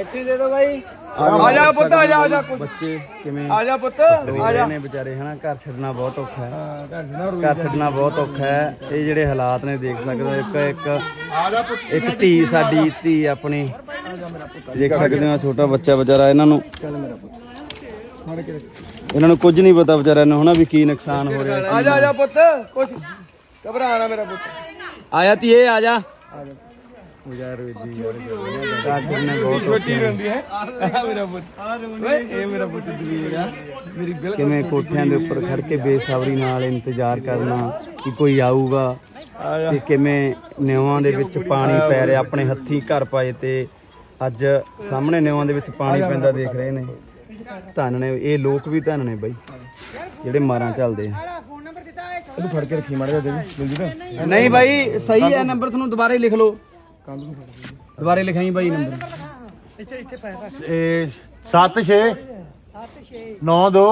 ਇੱਥੇ ਦੇ ਦੋ ਬਾਈ। ਆ ਜਾ ਪੁੱਤ ਆ ਜਾ ਆ ਜਾ। ਕੁਛ ਬੱਚੇ ਕਿਵੇਂ? ਆ ਜਾ ਪੁੱਤ ਰੋ ਰਹੇ ਨੇ ਵਿਚਾਰੇ ਹਨਾ ਘਰ ਛੱਡਣਾ ਬਹੁਤ ਔਖਾ ਹੈ। ਘਰ ਛੱਡਣਾ ਬਹੁਤ ਔਖਾ ਹੈ। ਇਹ ਜਿਹੜੇ ਹਾਲਾਤ ਨੇ ਦੇਖ ਸਕਦੇ ਹੋ ਇੱਕ ਇੱਕ ਇੱਕ ਧੀ ਸਾਡੀ ਧੀ ਆਪਣੀ। ਦੇਖ ਸਕਦੇ ਹੋ ਛੋਟਾ ਬੱਚਾ ਵਿਚਾਰਾ ਇਹਨਾਂ ਨੂੰ। ਇਹਨਾਂ ਨੂੰ ਕੁਝ ਨਹੀਂ ਪਤਾ ਵਿਚਾਰਿਆਂ ਨੂੰ ਹਨਾ ਵੀ ਕੀ ਨੁਕਸਾਨ ਹੋ ਰਿਹਾ ਆ ਜਾ ਆ ਜਾ ਪੁੱਤ ਕੁਛ। ਘਬਰਾ ਨਾ ਮੇਰਾ ਪੁੱਤ। ਆਇਆ ਧੀਏ ਆ ਜਾ। ਯਾਰ ਜੀ। ਯਾਰ। ਘਰ ਛੱਡਣਾ ਬਹੁਤ ਔਖਾ ਛੋਟੀ ਰੋਂਦੀ ਹੈ। ਆ ਮੇਰਾ ਪੁੱਤ। ਓਏ ਇਹ ਮੇਰਾ ਪੁੱਤ ਦਲੀਰ ਆ। ਮੇਰੀ ਬਿਲ ਕਿਵੇਂ ਕੋਠਿਆਂ ਦੇ ਉੱਪਰ ਖੜ ਕੇ ਬੇਸਬਰੀ ਨਾਲ ਇੰਤਜ਼ਾਰ ਕਰਨਾ ਕਿ ਕੋਈ ਆਊਗਾ ਤੇ ਕਿਵੇਂ ਨਿਵਾਂ ਦੇ ਵਿੱਚ ਪਾਣੀ ਪੈ ਰਿਹਾ ਆਪਣੇ ਹੱਥੀਂ ਘਰ ਪਾਏ ਤੇ ਅੱਜ ਸਾਹਮਣੇ ਨਿਵਾਂ ਦੇ ਵਿੱਚ ਪਾਣੀ ਪੈਂਦਾ ਦੇਖ ਰਹੇ ਨੇ। ਧੰਨ ਨੇ ਇਹ ਲੋਕ ਵੀ ਧੰਨ ਨੇ ਬਾਈ। ਜਿਹੜੇ ਮਾਰਾਂ ਚੱਲਦੇ ਆ। ਤੂੰ ਫੜ ਕੇ ਰੱਖੀ ਮਾੜਾ ਜਿਹਾ ਜਲਦੀ ਨਹੀਂ ਬਾਈ ਸਹੀ ਹੈ ਨੰਬਰ ਤੁਹਾਨੂੰ ਦੁਬਾਰੇ ਲਿਖ ਲਓ। ਦੁਬਾਰੇ ਲਿਖਾਈ ਬਾਈ ਨੰਬਰ। ਇਹ 7 6 9 2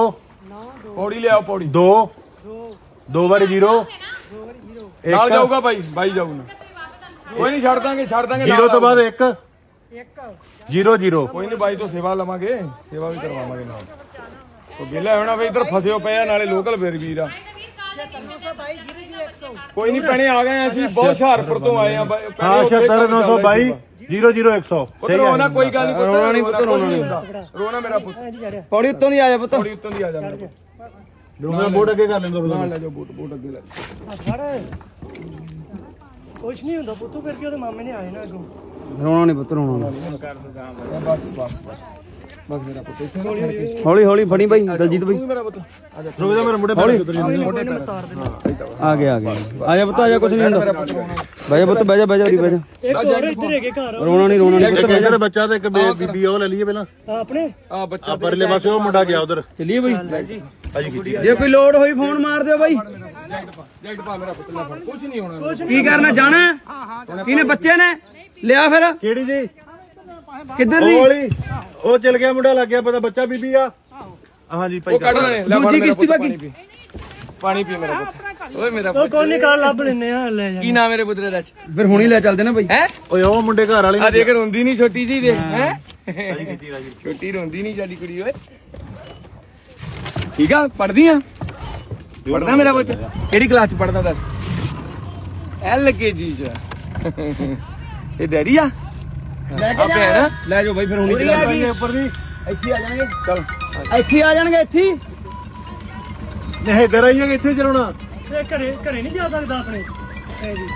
ਪੌੜੀ ਲਿਆਓ ਪੌੜੀ। 2 2 ਵਾਰੀ 0 ਨਾਲ ਜਾਊਗਾ ਬਾਈ ਬਾਈ ਜਾਊ ਨਾ। ਕੋਈ ਨਹੀਂ ਛੱਡ ਦਾਂਗੇ ਛੱਡ ਦਾਂਗੇ 0 ਤੋਂ ਬਾਅਦ 1 0 0 ਕੋਈ ਨਹੀਂ ਬਾਈ ਤੋਂ ਸੇਵਾ ਲਵਾਂਗੇ ਸੇਵਾ ਵੀ ਕਰਵਾਵਾਂਗੇ ਨਾਲ। ਉਹ ਵਿਹਲਾ ਹੋਣਾ ਵੀ ਇੱਧਰ ਫਸਿਓ ਪਏ ਆ। ਨਾਲੇ ਲੋਕਲ ਫਿਰ ਵੀਰ ਆ ਕੋਈ ਨਹੀਂ ਪੈਣੇ ਆ ਗਏ ਆ ਅਸੀਂ ਬਹੁਤ ਹੁਸ਼ਿਆਰਪੁਰ ਤੋਂ ਆਏ ਆ ਭੈਣੇ ਹਾਂ ਉੱਥੇ 76 922 0 0 100 ਪੁੱਤ ਰੋਣਾ ਕੋਈ ਗੱਲ ਨਹੀਂ ਪੁੱਤ ਰੋਣਾ ਨੀ ਪੁੱਤ, ਰੋਣਾ ਨੀ ਨੀ। ਹੁੰਦਾ। ਰੋਣਾ ਮੇਰਾ ਪੁੱਤ। ਪੌੜੀ ਉੱਤੋਂ ਦੀ ਆ ਜਾ ਪੁੱਤ। ਪੌੜੀ ਉੱਤੋਂ ਦੀ ਆ ਜਾ ਮੇਰਾ ਪੁੱਤ ਲੋਕਾਂ ਬੋਰਡ ਅੱਗੇ ਕਰ ਲੈਂਦਾ ਨਾਲ ਲੈ ਜਾਓ ਬੂਟ ਬੂਟ ਅੱਗੇ ਲੈ ਜਾਓ। ਕੁਛ ਨਹੀਂ ਹੁੰਦਾ ਪੁੱਤੂ ਕਰਕੇ ਉਹਦੇ ਮਾਮੇ ਨੇ ਆਏ ਨਾ ਅੱਗੋਂ। ਰੋਣਾ ਨਹੀਂ ਪੁੱਤ ਰੋਣਾ ਨੀ। ਬਸ ਬਸ ਬਸ। ਬਸ ਮੇਰਾ ਪੁੱਤ ਇੱਥੇ ਨਾ ਠਹਿਰ ਕੇ। ਹੌਲੀ ਹੌਲੀ ਫੜੀ ਬਾਈ ਦਲਜੀਤ ਬਾਈ। ਤੂੰ ਮੇਰਾ ਪੁੱਤ। ਆ ਜਾ। ਰੁਕ ਜਾ ਮੇਰਾ ਮੁੰਡੇ ਪੈਰ ਉਤਰ ਜਾਂਦੇ ਮੋਢੇ ਪੈਰ ਆ ਗਿਆ ਆ ਗਿਆ। ਆ ਜਾ ਪੁੱਤ ਆ ਜਾ ਕੁਝ ਨਹੀਂ ਹੁੰਦਾ। ਜਾ ਪੁੱਤ ਬਹਿ ਜਾ ਬਹਿ ਜਾ ਉਰੀ ਬਹਿ ਜਾ। ਇੱਕ ਹੋਰ ਇੱਧਰ ਹੈਗੇ ਘਰ। ਰੋਣਾ ਨਹੀਂ ਰੋਣਾ ਨਹੀਂ ਬੱਚਾ ਤੇ ਇੱਕ ਬੀਬੀ ਉਹ ਲੈ ਲਈਏ ਪਹਿਲਾਂ। ਆਪਣੇ? ਆ ਬੱਚਾ ਪਰਲੇ ਪਾਸੇ ਉਹ ਮੁੰਡਾ ਗਿਆ ਉਧਰ। ਚੱਲੀਏ ਬਾਈ। ਜੇ। ਕੋਈ ਲੋੜ ਹੋਈ ਫੋਨ ਮਾਰ ਦਿਓ ਬਾਈ। ਜੈਕਟ ਪਾ ਮੇਰਾ ਪੁੱਤ ਲੈ ਫੜ। ਕੁਝ ਨਹੀਂ ਹੋਣਾ। ਕੀ ਕਰਨਾ ਜਾਣਾ? ਕਿਹਨੇ ਬੱਚੇ ਨੇ? ਲਿਆ ਫਿਰ। ਕਿਹੜੀ ਜੀ? ਕਿੱਧਰ ਦੀ? ਉਹ ਚਲ ਗਿਆ ਮੁੰਡਾ ਲੱਗ ਗਿਆ ਪਤਾ ਬੱਚਾ ਬੀਬੀ ਆ। ਹਾਂਜੀ ਭਾਈ ਉਹ ਕੱਢ ਲੈ ਫੜ ਦੂਜੀ ਕਿਸ਼ਤੀ ਬਾਕੀ? ਪਾਣੀ ਪੀ। ਮੇਰਾ ਪੁੱਤ। ਓਏ ਮੇਰਾ ਪੁੱਤ। ਕੋਈ ਨਹੀਂ ਕੱਲ ਲੱਭ ਲੈਨੇ ਆ ਲੈ ਜਾ ਕੀ ਨਾਮ ਮੇਰੇ ਪੁੱਤਰੇ ਦਾ ਫਿਰ ਹੁਣੀ ਲੈ ਚੱਲਦੇ ਨਾ ਹੈ? ਓਏ ਉਹ ਮੁੰਡੇ ਘਰ ਵਾਲੇ ਆ ਦੇਖ ਰੋਂਦੀ ਨਹੀਂ ਛੋਟੀ ਜੀ ਦੇ ਹੈ। ਛੋਟੀ ਰੋਂਦੀ ਨਹੀਂ ਸਾਡੀ ਕੁੜੀ ਓਏ। ਠੀਕ ਆ ਪੜਦੀ ਆ? ਪੜਦਾ ਮੇਰਾ ਪੁੱਤ? ਕਿਹੜੀ ਕਲਾਸ ਚ ਪੜਦਾ ਦੱਸ? ਐਲ ਕੇ ਜੀ ਚ। ਇਹ ਡੈਡੀ ਆ? ਲੈ ਕੇ ਜਾ ਲੈ ਜਾਓ ਬਾਈ ਫਿਰ ਹੁਣੀ ਆ ਗਈ ਉੱਪਰ ਦੀ ਇੱਥੇ ਆ ਜਾਣਗੇ ਚਲ ਇੱਥੇ ਆ ਜਾਣਗੇ ਇੱਥੇ ਹੀ। ਨਹੀਂ ਇਧਰ ਆਈਏ ਕਿ ਇੱਥੇ ਚਲਾਉਣਾ ਇਹ ਘਰੇ ਘਰੇ ਨਹੀਂ ਜਾ ਸਕਦਾ ਆਪਣੇ ਇਹ ਜੀ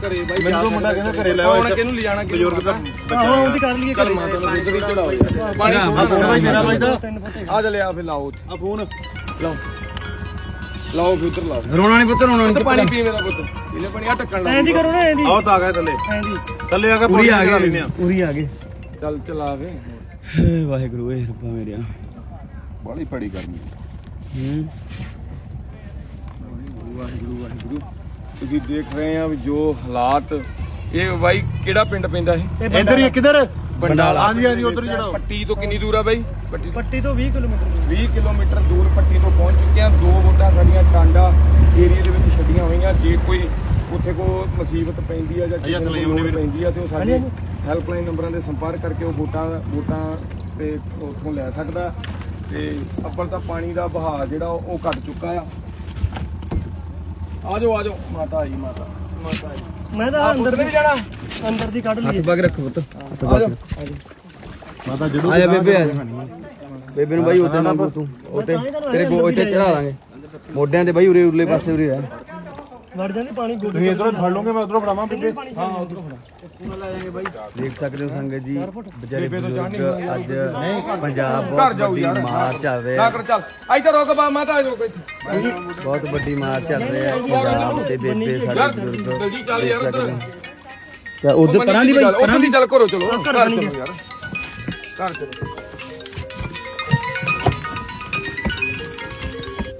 ਘਰੇ ਬਾਈ ਮੈਨੂੰ ਤਾਂ ਮੁੰਡਾ ਕਹਿੰਦਾ ਘਰੇ ਲੈ ਆਓ ਹੁਣ ਕਿਹਨੂੰ ਲਿਜਾਣਾ ਬਜ਼ੁਰਗ ਦਾ ਆਹੋ ਉਹਦੀ ਕਰ ਲਈਏ ਚੱਲ ਮਾਤਾ ਨੂੰ ਦੁੱਧ ਵੀ ਚੜਾਓ ਪਾਣੀ ਆ ਫੋਨ ਮੇਰਾ ਵੱਜਦਾ ਆ ਜਾ ਲਿਆ ਫਿਰ ਲਾਓ ਆ ਫੋਨ ਲਾਓ ਲਾਓ ਫਿਰ ਉੱਧਰ ਲਾਓ। ਰੋਣਾ ਨਹੀਂ ਪੁੱਤ ਰੋਣਾ ਨਹੀਂ ਪਾਣੀ ਪੀ ਮੇਰਾ ਪੁੱਤ। ਇਹਨੇ ਪਾਣੀ ਆ ਟੱਕਣ ਐਂ ਦੀ ਕਰੋ ਨਾ ਐਂ ਦੀ ਆਓ ਤਾਂ ਆ ਗਿਆ ਥੱਲੇ। ਐਂ ਦੀ ਥੱਲੇ ਆ ਕੇ ਪੂਰੀ ਪੌੜੀ ਆ ਗਏ। ਆ। ਪੂਰੀ ਆ ਗਏ। ਚੱਲ ਚਲਾ ਵੇ ਹੇ ਵਾਹਿਗੁਰੂ ਏ ਰੱਬਾ ਮੇਰਿਆ। ਬੜੀ ਫੜੀ ਕਰਨੀ ਹੂੰ। ਵਾਹਿਗੁਰੂ ਵਾਹਿਗੁਰੂ ਤੁਸੀਂ ਦੇਖ ਰਹੇ ਆ ਵੀ ਜੋ ਹਾਲਾਤ। ਇਹ ਬਾਈ ਕਿਹੜਾ ਪਿੰਡ ਪੈਂਦਾ ਇਹ? ਇੱਧਰ ਹੀ ਕਿੱਧਰ? ਬੰਡਾਲਾ ਹਾਂਜੀ ਹਾਂਜੀ ਉਧਰ ਚੜਾਓ ਪੱਟੀ ਤੋਂ ਕਿੰਨੀ ਦੂਰ ਆ ਬਾਈ? ਪੱਟੀ ਪੱਟੀ ਤੋਂ 20 ਕਿਲੋਮੀਟਰ ਦੂਰ। 20 ਕਿਲੋਮੀਟਰ ਦੂਰ ਪੱਟੀ ਤੋਂ ਪਹੁੰਚ ਚੁੱਕੇ ਆ ਦੋ ਵੋਟਾਂ ਸਾਡੀਆਂ ਟਾਂਡਾ ਏਰੀਆ ਦੇ ਵਿੱਚ ਛੱਡੀਆਂ ਹੋਈਆਂ। ਜੇ ਕੋਈ ਉੱਥੇ ਕੋ ਮੁਸੀਬਤ ਪੈਂਦੀ ਆ ਜਾਂ ਕਿਸੇ ਨੂੰ ਲੋੜ ਪੈਂਦੀ ਆ ਤੇ ਉਹ ਸਾਡੀ ਹੈਲਪਲਾਈਨ ਨੰਬਰਾਂ ਦੇ ਸੰਪਰਕ ਕਰਕੇ ਉਹ ਵੋਟਾਂ ਵੋਟਾਂ ਤੇ ਉੱਥੋਂ ਲੈ ਸਕਦਾ। ਤੇ ਅੱਬਲ ਤਾਂ ਪਾਣੀ ਦਾ ਵਹਾਅ ਜਿਹੜਾ ਉਹ ਘਟ ਚੁੱਕਾ ਆ। ਆ ਜਾਓ ਆ ਜਾਓ। ਮਾਤਾ ਆਈ ਮਾਤਾ। ਮਾਤਾ ਆਈ ਮੈਂ ਤਾਂ ਅੰਦਰ ਵੀ ਜਾਣਾ। ਅੰਦਰ ਦੀ ਕੱਢ ਲਈਏ। ਪੱਗ ਰੱਖ ਪੁੱਤ ਆ ਜਾਓ। ਮਾਤਾ ਜੜੂ ਆ ਜਾ ਬੇਬੇ ਆ ਜਾ। ਬੇਬੇ ਨੂੰ ਬਾਈ ਉੱਤੇ ਨਾ ਤੂੰ। ਉੱਤੇ ਤੇਰੇ ਗੋ ਇੱਥੇ ਚੜਾ ਲਾਂਗੇ। ਮੋਢਿਆਂ ਤੇ ਬਾਈ ਉਰੇ ਉਰਲੇ ਪਾਸੇ ਉਰੇ ਰਹਿ ਵੜ ਜਾਂਦੇ ਪਾਣੀ ਗੁੱਡ ਤੁਸੀਂ ਇਧਰੋਂ ਫੜ ਲਓਗੇ ਮੈਂ ਉਧਰੋਂ ਫੜਾਵਾਂ ਬੀਬੇ ਹਾਂ ਉਧਰੋਂ ਫੜਾ। ਦੇਖ ਸਕਦੇ ਹੋ ਸੰਗਤ ਜੀ ਵਿਚਾਰੇ ਬੇਬੇ ਤੋਂ ਜਾਣੀ ਬਜ਼ੁਰਗ ਅੱਜ ਪੰਜਾਬ ਘਰ ਬਹੁਤ ਜਾਊ ਵੱਡੀ ਯਾਰ ਮਾਰ ਚੱਲ ਨਾ ਰਿਹਾ। ਕਰ ਚੱਲ। ਇੱਧਰ ਰੋਕ ਬਾ ਮਾਤਾ ਰੋਕ ਇੱਥੇ। ਬਹੁਤ ਵੱਡੀ ਮਾਰ ਚੱਲ ਰਿਹਾ ਹੈ ਪੰਜਾਬ ਦੇ ਬੇਬੇ ਸਾਡੇ ਬਜ਼ੁਰਗ। ਜਲਦੀ ਚੱਲ ਯਾਰ ਉਧਰ। ਤੇ ਉਧਰ ਪਰਾਂ ਦੀ ਬਾਈ ਪਰਾਂ ਦੀ ਚੱਲ ਕਰੋ ਚਲੋ। ਘਰ ਚਲੋ ਯਾਰ। ਘਰ ਚਲੋ।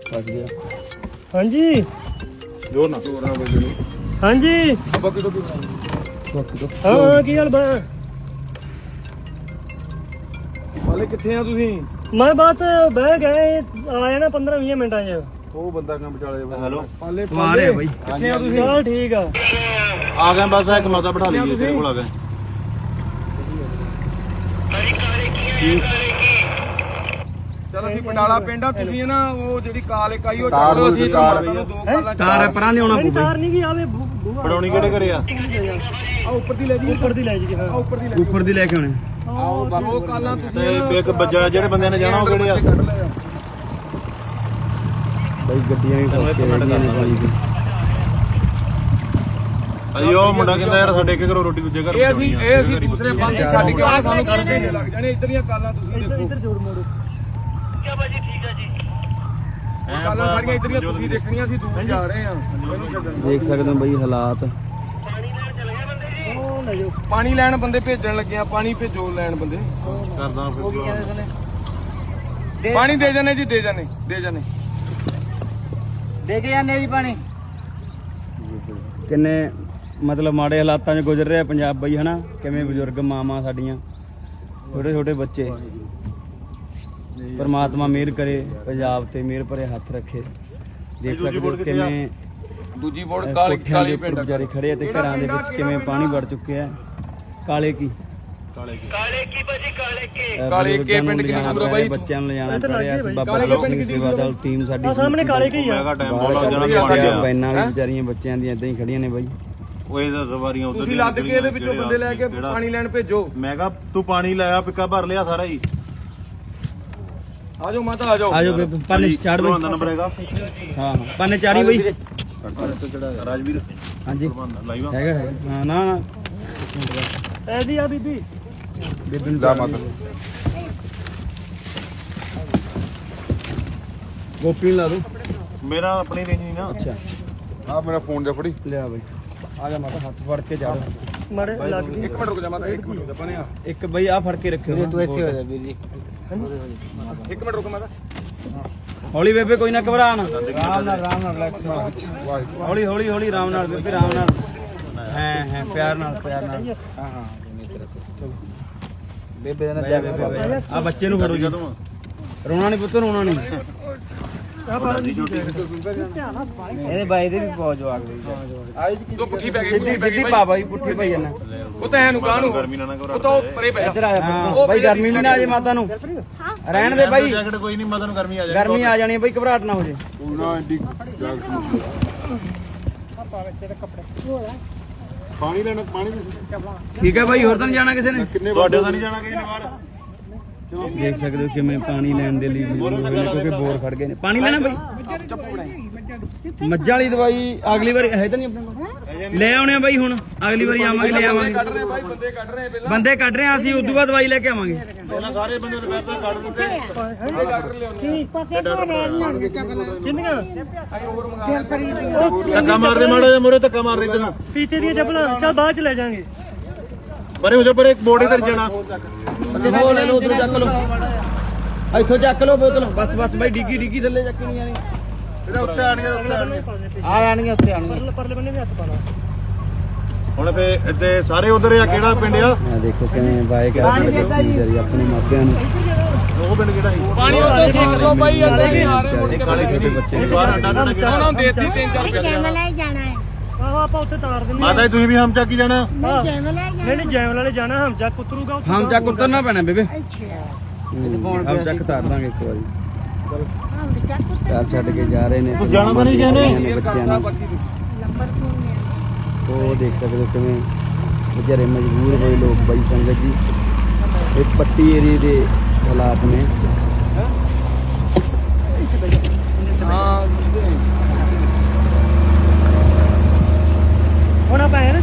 ਫਸ ਗਿਆ। ਹਾਂਜੀ। ਜੋਰ ਨਾ ਵਜੇ ਨੂੰ ਹਾਂਜੀ। ਅੱਬਾ ਕਿਦੋਂ ਵੀ ਹਾਂ ਕੀ ਹਾਲ ਬਾ ਹਾਲੇ ਕਿੱਥੇ ਆ ਤੁਸੀਂ? ਮੈਂ ਬਸ ਬਹਿ ਗਏ ਆਏ ਨਾ 15 20 ਮਿੰਟਾਂ 'ਚ। ਉਹ ਬੰਦਾ ਕੰਮ ਵਿਚਾਲੇ ਹੈਲੋ। ਰਿਹਾ ਬਾਈ। ਕਿੱਥੇ ਆ ਤੁਸੀਂ? ਚਲ ਠੀਕ ਆ। ਆ ਗਏ ਬਸ ਇੱਕ ਮਾਤਾ ਬਿਠਾ ਲਈਏ ਤੇਰੇ ਕੋਲ ਆ ਗਏ। ਚਲੋ ਅਸੀਂ ਪੰਡਾਲਾ ਪਿੰਡ ਆ ਤੁਸੀਂ ਨਾ ਉਹ ਜਿਹੜੀ ਕਾਲ ਉਹ ਅਸੀਂ ਪਰਾਂ ਲਿਆਉਣਾ ਪਊ ਤਾਰ ਨਹੀਂ ਗਈ ਆਵੇ ਬੂਹਾ। ਪੜਾਉਣੀ ਕਿਹੜੇ ਘਰੇ ਆ? ਆ ਉੱਪਰ ਦੀ ਲੈ ਜੀ ਉੱਪਰ ਦੀ ਲੈ ਜੀ ਹਾਂ। ਉੱਪਰ ਦੀ ਲੈ ਉੱਪਰ ਦੀ ਲੈ ਕੇ ਆਉਣੇ। ਦੋ ਕਾਲਾਂ ਤੁਸੀਂ ਤੇ ਇੱਕ ਬੱਜਾ ਜਿਹੜੇ ਬੰਦਿਆਂ ਨੇ ਜਾਣਾ ਉਹ ਕਿਹੜੇ ਆ? ਬਈ ਗੱਡੀਆਂ ਵੀ ਫਸ ਕੇ ਨੇ ਦੀ ਅਜੀ ਉਹ ਮੁੰਡਾ ਕਹਿੰਦਾ ਯਾਰ ਸਾਡੇ ਇੱਕ ਘਰੋਂ ਰੋਟੀ ਦੂਜੇ ਘਰ ਇਹ ਅਸੀਂ ਇਹ ਅਸੀਂ ਦੂਸਰੇ ਬੰਦ ਛੱਡ ਕੇ ਆਏ ਸਾਨੂੰ ਕਰ ਭੇਜੇ ਲੱਗ ਜਾਣੇ ਇਤਨੀਆਂ ਕਾਲਾਂ ਤੁਸੀਂ ਇੱਧਰ ਦੇਖੋ। ਇੱਧਰ ਜੋੜ ਮੋੜੋ। ਕਾਲਾਂ ਸਾਰੀਆਂ ਇਤਨੀਆਂ ਤੁਸੀਂ ਦੇਖਣੀਆਂ ਅਸੀਂ ਦੂਰ ਜਾ ਰਹੇ ਛੱਡਣ ਦੇਖ ਸਕਦੇ ਹੋ ਬਈ ਹਾਲਾਤ। ਉਹ ਲੈ ਜਾਓ। ਪਾਣੀ ਲੈਣ ਬੰਦੇ ਭੇਜਣ ਲੱਗੇ ਆ ਪਾਣੀ ਭੇਜੋ ਲੈਣ ਬੰਦੇ। ਕਰਦਾ ਫਿਰ ਪਾਣੀ ਦੇ ਜਾਣੇ ਜੀ ਦੇ ਜਾਣੇ ਦੇ ਜਾਣੇ ਕਿੰਨੇ ਮਤਲਬ ਮਾੜੇ ਹਾਲਾਤਾਂ 'ਚ ਗੁਜ਼ਰ ਰਿਹਾ ਪੰਜਾਬ ਬਈ ਹਨਾ? ਕਿਵੇਂ ਬਜ਼ੁਰਗ ਮਾਵਾਂ ਸਾਡੀਆਂ? ਛੋਟੇ ਛੋਟੇ ਬੱਚੇ। ਪਰਮਾਤਮਾ ਮਿਹਰ ਕਰੇ ਪੰਜਾਬ ਤੇ ਮਿਹਰ ਭਰੇ ਹੱਥ ਰੱਖੇ। ਦੇਖ ਸਕਦੇ ਹੋ ਕਿਵੇਂ ਦੂਜੀ ਬੋਰਡ ਕਾਲੀ ਕਾਲੀ ਪਿੰਡ ਵਿਚਾਰੇ ਖੜੇ ਤੇ ਘਰਾਂ ਦੇ ਵਿੱਚ ਕਿਵੇਂ ਪਾਣੀ ਵੜ ਚੁੱਕਿਆ ਹੈ? ਕਾਲੇ ਕੀ? ਕਾਲੇ ਕੀ? ਕਾਲੇ ਬਜ਼ੁਰਗਾਂ ਕੇ ਨੂੰ ਪਿੰਡ ਲਿਜਾਣਾ ਕਿੰਨੀ ਬਾਈ? ਬੱਚਿਆਂ ਨੂੰ ਲਿਜਾਣਾ ਪੈ ਰਿਹਾ ਸੀ। ਬਾਬਾ ਕਾਲੇ ਕੇ ਪਿੰਡ ਸਿੰਘ ਸੇਵਾ ਦਲ ਟੀਮ ਸਾਡੀ ਸਾਹਮਣੇ ਕਾਲੇ ਕੀ ਆ? ਮੈਗਾ ਟਾਈਮ ਬਾਹਰ ਬੋਲਾ ਜਣਾ ਕਾਲੇ ਪਾਣੀ ਆ ਬੈਨਾਂ ਵੀ ਵਿਚਾਰੀਆਂ ਬੱਚਿਆਂ ਦੀਆਂ ਇਦਾਂ ਹੀ ਖੜੀਆਂ ਨੇ ਬਾਈ। ਉਹ ਇਹਦਾ ਸਵਾਰੀਆਂ ਉਧਰ ਤੁਸੀਂ ਲੱਦ ਕੇ ਇਹਦੇ ਵਿੱਚੋਂ ਬੰਦੇ ਲੈ ਕੇ ਪਾਣੀ ਲੈਣ ਭੇਜੋ। ਮੈਂ ਕਿਹਾ ਤੂੰ ਪਾਣੀ ਲਾਇਆ ਪਿੱਕਾ ਭਰ ਲਿਆ ਸਾਰਾ ਹੀ। ਆ ਜਾਓ ਮਾਤਾ ਆ ਜਾਓ ਪਾਨੇ ਚਾੜ ਬਈ ਦਾ ਨੰਬਰ ਹੈਗਾ। ਹਾਂ ਪਾਨੇ ਚਾੜੀ ਬਈ। ਰਾਜਵੀਰ। ਹਾਂਜੀ। ਲਾਈਵ ਹੈਗਾ ਹੈਗਾ। ਹਾਂ ਨਾ ਨਾ। ਐਦੀ ਆ ਬੀਬੀ। ਬੇਬੇ ਨੂੰ ਦਾ ਗੋਪੀ ਲਾ ਦੋ। ਮੇਰਾ ਆਪਣੀ ਰੇਂਜ ਨਹੀਂ ਨਾ। ਅੱਛਾ। ਆ ਮੇਰਾ ਫੋਨ ਜਾ ਫੜੀ। ਲਿਆ ਬਈ। ਆ ਜਾ ਮਾਤਾ ਹੱਥ ਫੜ ਕੇ ਚਾੜ ਮਾੜੇ ਲੱਗ ਗਈ ਇੱਕ ਮਿੰਟ ਰੁਕ ਜਾ ਮਾਤਾ ਇੱਕ ਮਿੰਟ ਬਣਿਆ ਇੱਕ ਬਈ ਆ ਫੜ ਕੇ ਰੱਖਿਓ। ਤੂੰ ਇੱਥੇ ਹੋ ਜਾ ਵੀਰ ਜੀ। ਇੱਕ ਮਿੰਟ ਰੁਕ ਮਾਤਾ। ਹੌਲੀ ਬੇਬੇ ਕੋਈ ਨਾ ਘਬਰਾ ਨਾ। ਆਰਾਮ ਨਾਲ ਆਰਾਮ ਨਾਲ ਰਿਲੈਕਸ ਹੌਲੀ ਹੌਲੀ ਹੌਲੀ ਆਰਾਮ ਨਾਲ ਬੇਬੇ ਆਰਾਮ ਨਾਲ। ਹੈ ਹੈ ਪਿਆਰ ਨਾਲ ਪਿਆਰ ਨਾਲ। ਹਾਂ ਹਾਂ ਬੇਬੇ ਦਾ ਜਾ ਬੇਬੇ ਆ ਬੱਚੇ ਨੂੰ ਫੜੋ ਜੀ। ਰੋਣਾ ਨਹੀਂ ਪੁੱਤ ਰੋਣਾ ਨਹੀਂ ਇਹਦੇ ਬਾਈ ਦੇ ਵੀ ਬਹੁਤ ਜਵਾਕ ਦੇ ਤੂੰ ਪੁੱਠੀ ਪੈ ਗਈ ਸਿੱਧੀ ਸਿੱਧੀ ਪਾ ਬਾਈ। ਪੁੱਠੀ ਪਈ ਜਾਂਦਾ ਉਹ ਤਾਂ ਐਨੂੰ ਕਾਹਨੂੰ ਗਰਮੀ ਨਾਲ ਨਾ ਉਹ ਤਾਂ ਉਹ ਪਰੇ ਪੈ ਜਾ। ਇੱਧਰ ਆ ਜਾ ਬਾਈ ਗਰਮੀ ਵੀ ਨਾ ਆ ਜੇ ਮਾਤਾ ਨੂੰ। ਰਹਿਣ ਦੇ ਬਾਈ। ਜੈਕਟ ਕੋਈ ਨਹੀਂ ਮਦਨ ਗਰਮੀ ਆ ਜਾਏ ਗਰਮੀ ਆ ਜਾਣੀ ਬਾਈ ਘਬਰਾਹਟ ਨਾ ਹੋ ਜੇ। ਉਹਨਾਂ ਐਡੀ ਪਾਣੀ ਲੈਣਾ ਪਾਣੀ ਦੇ ਠੀਕ ਹੈ ਬਾਈ ਹੋਰ ਤਾਂ ਨਹੀਂ ਜਾਣਾ ਕਿਸੇ ਨੇ? ਤੁਹਾਡੇ ਤਾਂ ਨਹੀਂ ਜਾਣਾ ਕਿਸੇ ਨੇ ਬਾਹਰ। ਦੇਖ ਸਕਦੇ ਹੋ ਕਿਵੇਂ ਪਾਣੀ ਲੈਣ ਦੇ ਲਈ ਕਿਉਂਕਿ ਬੋਰ ਖੜ ਗਏ ਨੇ। ਪਾਣੀ ਲੈਣਾ ਬਾਈ। ਮੱਝਾਂ ਵਾਲੀ ਦਵਾਈ ਅਗਲੀ ਵਾਰੀ ਹੈ ਤਾਂ ਨਹੀਂ ਆਪਣੇ ਕੋਲ? ਲੈ ਆਉਣੇ ਆ ਬਾਈ ਹੁਣ ਅਗਲੀ ਵਾਰੀ ਆਵਾਂਗੇ ਲੈ ਆਵਾਂਗੇ। ਕੱਢ ਰਹੇ ਭਾਈ ਬੰਦੇ ਕੱਢ ਰਹੇ ਪਹਿਲਾਂ ਬੰਦੇ ਕੱਢ ਰਹੇ ਆ ਅਸੀਂ ਉਦੋਂ ਬਾਅਦ ਦਵਾਈ ਲੈ ਕੇ ਆਵਾਂਗੇ। ਉਹਨਾਂ ਸਾਰੇ ਬੰਦੇ ਦੇ ਪੈਸੇ ਕੱਢ ਦਿੱਤੇ ਕਿੰਨੀਆਂ? ਧੱਕਾ ਮਾਰਦੇ ਮਾੜਾ ਜਿਹਾ ਮੋਰੇ ਧੱਕਾ ਮਾਰ ਰਹੀ ਤੈਨੂੰ ਪੀਤੇ ਦੀਆਂ ਚੱਪਲਾਂ ਚੱਲ ਬਾਅਦ ਚ ਲੈ ਜਾਾਂਗੇ। ਪਰੇ ਹੋ ਜਾ ਪਰੇ ਇੱਕ ਬੋਰਡ ਤੇ ਜਾਣਾ। ਉਹ ਲੈ ਲਓ ਉਧਰੋਂ ਚੱਕ ਲਓ। ਇੱਥੋਂ ਚੱਕ ਲਓ ਬੋਤਲ। ਬਸ ਬਸ ਬਾਈ ਡਿੱਗੀ ਡਿੱਗੀ ਥੱਲੇ ਚੱਕਣੀ ਆਣੀ ਇਹਦੇ ਉੱਤੇ ਆਣਗੇ ਉੱਤੇ ਆਣਗੇ ਆ ਜਾਣਗੇ ਉੱਤੇ ਆਣਗੇ ਪਰਲੇ ਪਰਲੇ ਬੰਨੇ ਵੀ ਹੱਥ ਪਾ ਲਾ। ਹੁਣ ਫੇ ਇੱਥੇ ਸਾਰੇ ਉਧਰ ਆ ਕਿਹੜਾ ਪਿੰਡ ਆ? ਆ ਦੇਖੋ ਕਿਵੇਂ ਬਾਏ ਕਰਦੇ ਨੇ ਆਪਣੇ ਮਾਪਿਆਂ ਨੂੰ। ਉਹ ਪਿੰਡ ਕਿਹੜਾ ਸੀ? ਪਾਣੀ ਉੱਤੇ ਸੇਕ ਲਓ ਬਾਈ ਅੰਦਰ ਨਹੀਂ ਆ ਰਹੇ ਮੁੜ ਕੇ ਕਾਲੇ ਛੋਟੇ ਬੱਚੇ ਨੇ। ਬਾਹਰ ਅੱਡਾ ਅੱਡਾ ਕਿਹੜਾ ਉਹਨਾਂ ਨੂੰ ਦੇਤੀ ਤਿੰਨ ਚਾਰ ਰੁਪਏ ਜੈਮਲਾ ਹੀ ਜਾਣਾ ਹੈ। ਮਾਤਾ ਜੀ ਤੁਸੀਂ ਵੀ ਹਮ ਚੱਕ ਜਾਣਾ। ਨਹੀਂ ਨਹੀਂ ਨਹੀਂ ਵਾਲੇ ਜਾਣਾ ਹਮਜਾ ਕੁੱਤਰੂਗਾ ਉੱਥੇ ਹਮ ਚੱਕ ਉਤਰਨਾ ਪੈਣਾ ਬੇਬੇ। ਹਮ ਚੱਕ ਤਾਰ ਦਾਂਗੇ ਇੱਕ ਵਾਰੀ। ਘਰ ਛੱਡ ਕੇ ਜਾ ਰਹੇ ਨੇ। ਜਾਣਾ ਨਹੀਂ ਕਹਿੰਦੇ। ਬੱਚਿਆਂ ਨੂੰ ਨੰਬਰ ਫੋਨ ਉਹ ਦੇਖ ਸਕਦੇ ਹੋ ਕਿਵੇਂ ਮਜਬੂਰ ਹੋਏ ਲੋਕ ਬਾਈ ਸੰਗਤ ਜੀ। ਇਹ ਪੱਟੀ ਏਰੀਏ ਦੇ ਹਾਲਾਤ ਨੇ। ਹਾਂ ਹੁਣ ਆਪਾਂ ਐ ਨਾ